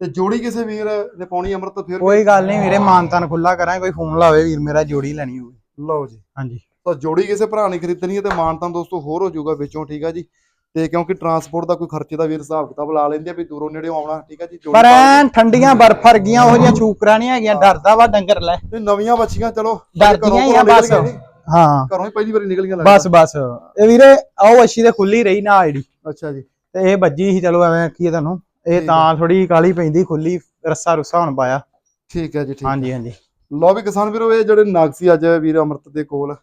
ਤੇ ਜੋੜੀ ਕਿਸੇ ਵੀਰ ਨੇ ਪਾਉਣੀ ਅੰਮ੍ਰਿਤ ਫਿਰ ਕੋਈ ਗੱਲ ਨਹੀਂ ਵੀਰੇ ਮਾਨਤਾਨ ਖੁੱਲਾ ਕਰਾਂਗੇ ਕੋਈ ਫੋਨ ਲਾਵੇ ਵੀਰ ਮੇਰਾ ਜੋੜੀ ਲੈਣੀ ਹੋਵੇ ਲਓ ਜੀ। ਹਾਂਜੀ। ਤਾਂ ਜੋੜੀ ਕਿਸੇ ਭਰਾ ਨੇ ਖਰੀਦਣੀ ਹੈ ਤੇ ਮਾਨਤਾਂ ਦੋਸਤੋ ਹੋਰ ਹੋ ਜਾਊਗਾ ਵਿੱਚੋਂ ਠੀਕ ਆ ਜੀ? ਤੇ ਕਿਉਂਕਿ ਟਰਾਂਸਪੋਰਟ ਦਾ ਕੋਈ ਖਰਚੇ ਦਾ ਵੀਰ ਹਿਸਾਬ ਕਿਤਾਬ ਲਾ ਲੈਂਦੇ ਆ ਵੀ ਦੂਰੋਂ ਨੇੜੇ ਆਉਣਾ ਠੀਕ ਆ ਜੀ ਜੋੜੀ ਪਰ ਐਨ ਠੰਡੀਆਂ ਬਰਫ ਵਰਗੀਆਂ ਉਹ ਜਿਹੀਆਂ ਛੂਕਰਾਂ ਨਹੀਂ ਹੈਗੀਆਂ ਡਰਦਾ ਵਾ ਡੰਗਰ ਲੈ। ਕੇ। ਇਹ ਨਵੀਆਂ ਬੱਚੀਆਂ ਚਲੋ ਡਰਦੀਆਂ ਹੀ ਆ ਬਸ। ਹਾਂ। ਘਰੋਂ ਹੀ ਪਹਿਲੀ ਵਾਰੀ ਨਿਕਲੀਆਂ ਲੱਗਦਾ ਬਸ ਬਸ। ਇਹ ਵੀਰੇ ਆਓ ਅੱਛੀ ਤੇ ਖੁੱਲੀ ਰਹੀ ਨਾ ਜਿਹੜੀ ਅੱਛਾ ਜੀ। ਤੇ ਇਹ ਵੱਜੀ ਸੀ ਚਲੋ ਐਵੇਂ ਆਖੀਏ ਤੁਹਾਨੂੰ? ਇਹ ਤਾਂ ਥੋੜੀ ਕਾਲੀ ਪੈਂਦੀ ਖੁੱਲੀ ਰੱਸਾ ਰੁੱਸਾ ਹੁਣ ਪਾਇਆ। ਠੀਕ ਹੈ ਜੀ ਠੀਕ ਹਾਂਜੀ ਹਾਂਜੀ। ਲਓ ਵੀ ਕਿਸਾਨ ਵੀਰੋ ਇਹ ਜਿਹੜੇ ਨਾਗਸੀ ਅੱਜ ਵੀਰ ਅਮਰਤ ਦੇ ਕੋਲ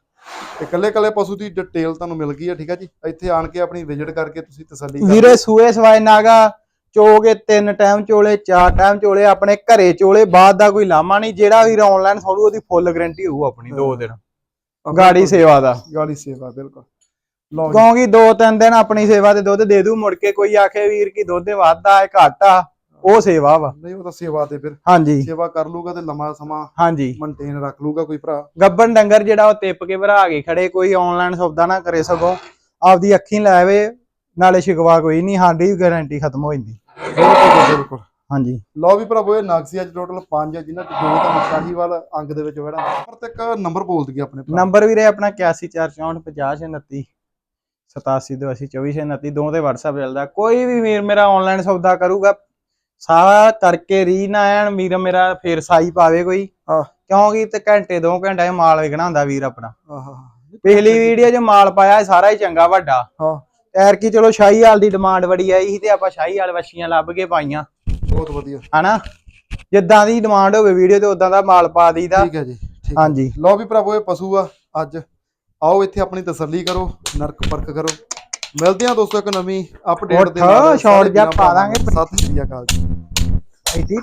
ਤੇ ਕੱਲੇ ਕੱਲੇ ਪਸ਼ੂ ਦੀ ਡਿਟੇਲ ਤੁਹਾਨੂੰ ਮਿਲ ਗਈ ਹੈ ਠੀਕ ਹੈ ਜੀ? ਇੱਥੇ ਆਣ ਕੇ ਆਪਣੀ ਵਿਜ਼ਿਟ ਕਰਕੇ ਤੁਸੀਂ ਤਸੱਲੀ ਕਰ ਵੀਰੇ ਸੂਏ ਸਵਾਏ ਨਾਗਾ ਚੋਗੇ ਤਿੰਨ ਟਾਈਮ ਚੋਲੇ ਚਾਰ ਟਾਈਮ ਚੋਲੇ ਆਪਣੇ ਘਰੇ ਚੋਲੇ ਬਾਅਦ ਦਾ ਕੋਈ ਲਾਮਾ ਨਹੀਂ ਜਿਹੜਾ ਵੀਰ ਆਨਲਾਈਨ ਸੌੜੂ ਉਹਦੀ ਫੁੱਲ ਗਾਰੰਟੀ ਹੋਊ ਆਪਣੀ ਦੋ ਦਿਨ। ਗਾੜੀ ਸੇਵਾ ਦਾ। ਗਾੜੀ ਸੇਵਾ ਬਿਲਕੁਲ। ਕਿਉਂਕਿ ਦੋ ਤਿੰਨ ਦਿਨ ਆਪਣੀ ਸੇਵਾ ਤੇ ਦੁੱਧ ਦੇ ਦੂ ਮੁੜ ਕੇ ਕੋਈ ਆਖੇ ਵੀਰ ਕੀ ਦੁੱਧ ਵਾਧਾ ਹੈ ਘੱਟ ਆ। ਉਹ ਸੇਵਾ ਵਾ। ਨਹੀਂ ਉਹ ਤਾਂ ਸੇਵਾ ਤੇ ਫਿਰ। ਹਾਂਜੀ। ਸੇਵਾ ਕਰ ਲੂਗਾ ਤੇ ਲੰਮਾ ਸਮਾਂ ਹਾਂਜੀ। ਮੇਨਟੇਨ ਰੱਖ ਲੂਗਾ ਕੋਈ ਭਰਾ। ਗੱਬਨ ਡੰਗਰ ਜਿਹੜਾ ਉਹ ਤਿੱਪ ਕੇ ਭਰਾ ਕੇ ਖੜੇ ਕੋਈ ਆਨਲਾਈਨ ਸੌਦਾ ਨਾ ਕਰੇ ਸਗੋਂ। ਆਪਦੀ ਅੱਖੀਂ ਲੈਵੇ ਨਾਲੇ ਸ਼ਿਕਵਾ ਕੋਈ ਨਹੀਂ ਸਾਡੀ ਵੀ ਗਾਰੰਟੀ ਖਤਮ ਹੋ ਜਾਂਦੀ। ਬਿਲਕੁਲ ਬਿਲਕੁਲ। ਹਾਂਜੀ। ਲਓ ਵੀ ਭਰਾਵੋ ਇਹ ਨਾਗਸੀ ਅੱਜ ਟੋਟਲ 5 ਹੈ ਜਿਨ੍ਹਾਂ ਚ ਦੋ ਤਾਂ ਸ਼ਾਹੀਵਾਲ ਅੰਗ ਦੇ ਵਿੱਚ ਵੜਾ ਪਰ ਤੇ ਇੱਕ ਨੰਬਰ ਬੋਲ ਦਈਏ ਆਪਣੇ ਨੰਬਰ ਵੀਰੇ ਆਪਣਾ 8144655029 87282429 ਦੋ ਤੇ WhatsApp ਚੱਲਦਾ। ਕੋਈ ਵੀ ਮੇਰਾ ਆਨਲਾਈਨ ਸੌਦਾ ਕਰੂਗਾ ਸਾਰਾ ਕਰਕੇ ਰੀ ਨਾ ਐਨ ਵੀਰ ਮੇਰਾ ਫੇਰ ਸਾਈ ਪਾਵੇ ਕੋਈ। ਹਾਂ। ਕਿਉਂਕਿ ਤੇ ਘੰਟੇ ਦੋ ਘੰਟੇ 'ਚ ਮਾਲ ਵਿਕਣਾ ਹੁੰਦਾ ਵੀਰ ਆਪਣਾ। ਆਹਾ ਪਿਛਲੀ ਵੀਡੀਓ 'ਚ ਮਾਲ ਪਾਇਆ ਸਾਰਾ ਹੀ ਚੰਗਾ ਵੱਡਾ। ਹਾਂ। ਐਰ ਕੀ ਚਲੋ ਸ਼ਾਹੀ ਹਾਲ ਦੀ ਡਿਮਾਂਡ ਬੜੀ ਆਈ ਸੀ ਤੇ ਆਪਾਂ ਸ਼ਾਹੀ ਹਾਲ ਵੱਛੀਆਂ ਲੱਭ ਕੇ ਪਾਈਆਂ। ਬਹੁਤ ਵਧੀਆ। ਹਨਾ? ਜਿੱਦਾਂ ਦੀ ਡਿਮਾਂਡ ਹੋਵੇ ਵੀਡੀਓ ਤੇ ਉਦਾਂ ਦਾ ਮਾਲ ਪਾ ਦਈਦਾ। ਠੀਕ ਹੈ ਜੀ ਠੀਕ। ਹਾਂਜੀ। ਲਓ ਵੀ ਭਰਾਵੋ ਇਹ ਪਸ਼ੂ ਆ ਅੱਜ। ਆਓ ਇੱਥੇ ਆਪਣੀ ਤਸੱਲੀ ਕਰੋ ਨਰਕ ਪਰਖ ਕਰੋ। ਮਿਲਦੇ ਆ ਦੋਸਤੋ ਇੱਕ ਨਵੀਂ ਅਪਡੇਟ ਦੇ ਉੱਠ, ਨਾਲ ਸਾਰੇ ਜਿਹਾ ਪਾ ਦਾਂਗੇ। ਸਤਿ ਸ਼੍ਰੀ ਅਕਾਲ ਜੀ ਐਡੀ